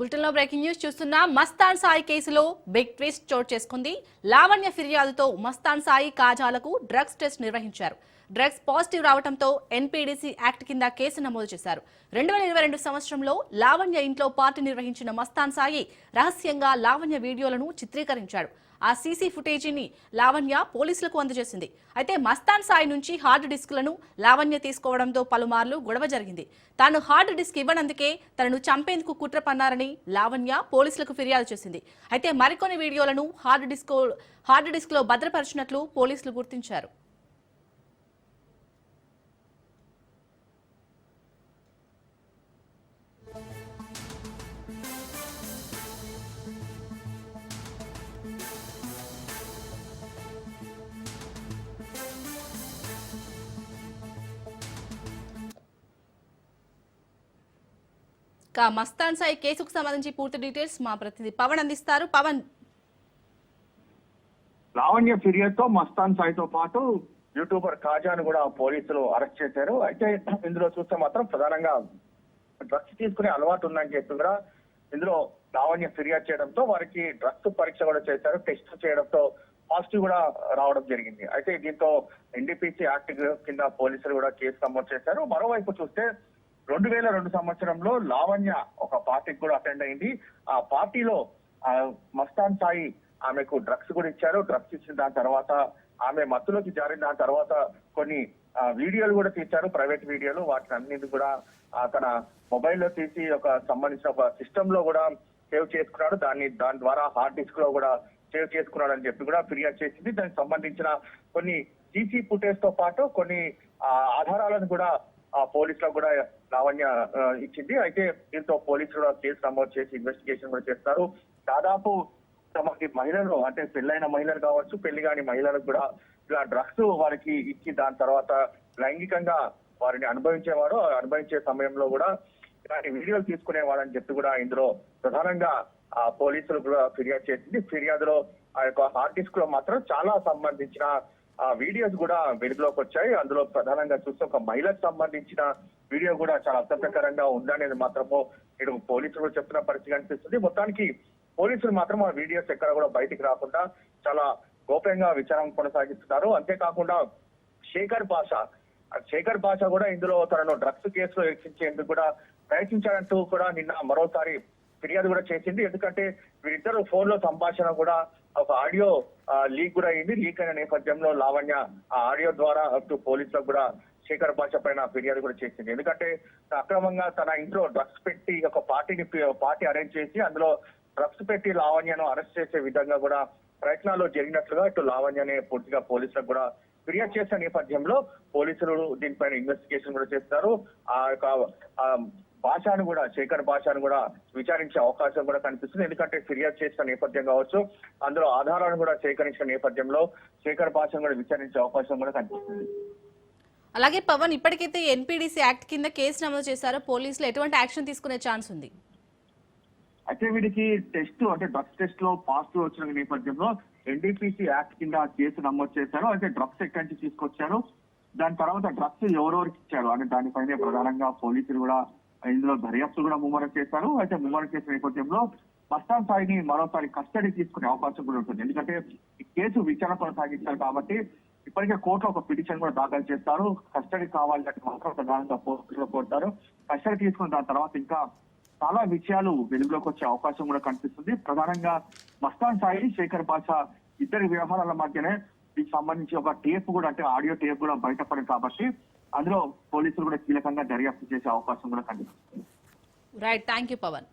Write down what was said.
బులెటిన్లో breaking news చూస్తున్న మస్తాన్ సాయి కేసులో బిగ్ ట్విస్ట్ చోటు చేసుకుంది. లావణ్య ఫిర్యాదుతో మస్తాన్ సాయి కాజాలకు డ్రగ్స్ టెస్ట్ నిర్వహించారు. డ్రగ్స్ పాజిటివ్ రావడంతో ఎన్పీడీసీ యాక్ట్ కింద కేసు నమోదు చేశారు. రెండు వేల ఇరవై రెండు సంవత్సరంలో లావణ్య ఇంట్లో పార్టీ నిర్వహించిన మస్తాన్ సాయి రహస్యంగా లావణ్య వీడియోలను చిత్రీకరించాడు. ఆ సీసీ ఫుటేజీని లావణ్య పోలీసులకు అందజేసింది. అయితే మస్తాన్ సాయి నుంచి హార్డ్ డిస్క్లను లావణ్య తీసుకోవడంతో పలుమార్లు గొడవ జరిగింది. తాను హార్డ్ డిస్క్ ఇవ్వనందుకే తనను చంపేందుకు కుట్ర పన్నారని లావణ్య పోలీసులకు ఫిర్యాదు చేసింది. అయితే మరికొన్ని వీడియోలను హార్డ్ డిస్క్ హార్డ్ డిస్క్లో భద్రపరిచినట్లు పోలీసులు గుర్తించారు. మస్తాన్ సాయి కేసుకు సంబంధించి పూర్తి డీటెయిల్స్ మా ప్రతినిధి పవన్ అందిస్తారు. పవన్. లావణ్య ఫిర్యాదుతో మస్తాన్ సాయితో పాటు యూట్యూబర్ కాజాను కూడా పోలీసులు అరెస్ట్ చేశారు. అయితే ఇందులో చూస్తే మాత్రం ప్రధానంగా డ్రగ్స్ తీసుకునే అలవాటు ఉందని చెప్పి కూడా ఇందులో లావణ్య ఫిర్యాదు చేయడంతో వారికి డ్రగ్స్ పరీక్ష కూడా చేశారు. టెస్ట్ చేయడంతో పాజిటివ్ కూడా రావడం జరిగింది. అయితే దీంతో ఎన్డీపీసీ యాక్ట్ కింద పోలీసులు కూడా కేసు నమోదు చేశారు. మరోవైపు చూస్తే రెండు వేల రెండు సంవత్సరంలో లావణ్య ఒక పార్టీకి కూడా అటెండ్ అయింది. ఆ పార్టీలో ఆ మస్తాన్ సాయి ఆమెకు డ్రగ్స్ కూడా ఇచ్చారు. డ్రగ్స్ ఇచ్చిన దాని తర్వాత ఆమె మత్తులోకి జారిన దాని తర్వాత కొన్ని వీడియోలు కూడా తీశారు ప్రైవేట్ వీడియోలు. వాటిని అన్నింటి కూడా తన మొబైల్లో తీసి ఒక సంబంధించిన ఒక సిస్టమ్లో కూడా సేవ్ చేసుకున్నాడు. దాన్ని దాని ద్వారా హార్డ్ డిస్క్లో కూడా సేవ్ చేసుకున్నాడు అని చెప్పి కూడా ఫిర్యాదు చేసింది. దానికి సంబంధించిన కొన్ని సీసీ ఫుటేజ్తో పాటు కొన్ని ఆధారాలను కూడా ఆ పోలీసులకు కూడా లావణ్య ఇచ్చింది. అయితే దీంతో పోలీసులు కూడా కేసు నమోదు చేసి ఇన్వెస్టిగేషన్ కూడా చేస్తారు. దాదాపు తమకి మహిళలు అంటే పెళ్ళైన మహిళలు కావచ్చు పెళ్ళి కాని మహిళలకు కూడా ఇలా డ్రగ్స్ వారికి ఇచ్చి దాని తర్వాత లైంగికంగా వారిని అనుభవించేవాడు అనుభవించే సమయంలో కూడా ఇలాంటి వీడియోలు తీసుకునేవాడని చెప్పి కూడా ఇందులో ప్రధానంగా ఆ పోలీసులు కూడా ఫిర్యాదు చేసింది. ఫిర్యాదులో ఆ యొక్క హార్డ్ డిస్క్లో మాత్రం చాలా సంబంధించిన ఆ వీడియోస్ కూడా వెలుగులోకి వచ్చాయి. అందులో ప్రధానంగా చూస్తే ఒక మహిళకు సంబంధించిన వీడియో కూడా చాలా అర్థప్రకారంగా ఉందనేది మాత్రము నేను పోలీసులు చెప్తున్న పరిస్థితి కనిపిస్తుంది. మొత్తానికి పోలీసులు మాత్రం ఆ వీడియోస్ ఎక్కడ కూడా బయటికి రాకుండా చాలా గోప్యంగా విచారం కొనసాగిస్తున్నారు. అంతేకాకుండా శేఖర్ భాష ఆ శేఖర్ భాష కూడా ఇందులో తనను డ్రగ్స్ కేసులో రక్షించేందుకు కూడా ప్రయత్నించాడంటూ కూడా నిన్న మరోసారి ఫిర్యాదు కూడా చేసింది. ఎందుకంటే వీరిద్దరు ఫోన్లో సంభాషణ కూడా ఒక ఆడియో లీక్ కూడా అయింది. లీక్ అయిన నేపథ్యంలో లావణ్య ఆ ఆడియో ద్వారా అటు పోలీసులకు కూడా శేఖర్ భాష పైన ఫిర్యాదు కూడా చేసింది. ఎందుకంటే అక్రమంగా తన ఇంట్లో డ్రగ్స్ పెట్టి ఒక పార్టీని పార్టీ అరేంజ్ చేసి అందులో డ్రగ్స్ పెట్టి లావణ్యను అరెస్ట్ చేసే విధంగా కూడా ప్రయత్నాలు జరిగినట్లుగా ఇటు లావణ్యనే పూర్తిగా పోలీసులకు కూడా ఫిర్యాదు చేసిన నేపథ్యంలో పోలీసులు దీనిపైన ఇన్వెస్టిగేషన్ కూడా చేస్తారు. ఆ యొక్క భాషను కూడా శేఖర్ భాషను కూడా విచారించే అవకాశం కూడా కనిపిస్తుంది. ఎందుకంటే ఫిర్యాదు చేసిన నేపథ్యం కావచ్చు అందులో ఆధారాలను కూడా సేకరించిన నేపథ్యంలో శేఖర్ భాషను కూడా విచారించే అవకాశం కూడా కనిపిస్తుంది. అలాగే పవన్ ఇప్పటికైతే ఎన్పీడీసీ యాక్ట్ కింద కేసు నమోదు చేశారో పోలీసులు ఎటువంటి యాక్షన్ తీసుకునే ఛాన్స్ ఉంది? అయితే వీడికి టెస్ట్ అంటే డ్రగ్స్ టెస్ట్లో పాజిటివ్ వచ్చిన నేపథ్యంలో ఎన్డీపీసీ యాక్ట్ కింద కేసు నమోదు చేశారు. అయితే డ్రగ్స్ ఎక్కడి నుంచి తీసుకొచ్చారు? దాని తర్వాత డ్రగ్స్ ఎవరెవరికి ఇచ్చారు? అంటే దానిపైనే ప్రధానంగా పోలీసులు కూడా ఇందులో దర్యాప్తు కూడా ముమ్మరం చేశారు. అయితే ముమ్మరం చేసిన నేపథ్యంలో మస్తాన్ సాయిని మరోసారి కస్టడీ తీసుకునే అవకాశం కూడా ఉంటుంది. ఎందుకంటే ఈ కేసు విచారణ కొనసాగించారు కాబట్టి ఇప్పటికే కోర్టులో ఒక పిటిషన్ కూడా దాఖలు చేస్తారు. కస్టడీ కావాలంటే మాత్రం ప్రధానంగా పోస్టులో కోరుతారు. కస్టడీ తీసుకున్న దాని తర్వాత ఇంకా చాలా విషయాలు వెలుగులోకి వచ్చే అవకాశం కూడా కనిపిస్తుంది. ప్రధానంగా మస్తాన్ సాయి శేఖర్ బాషా ఇద్దరి వ్యవహారాల మధ్యనే దీనికి సంబంధించి ఒక టేప్ కూడా అంటే ఆడియో టేప్ కూడా బయటపడింది కాబట్టి అందులో పోలీసులు కూడా కీలకంగా దర్యాప్తు చేసే అవకాశం కూడా కనిపిస్తుంది. Right thank you Pawan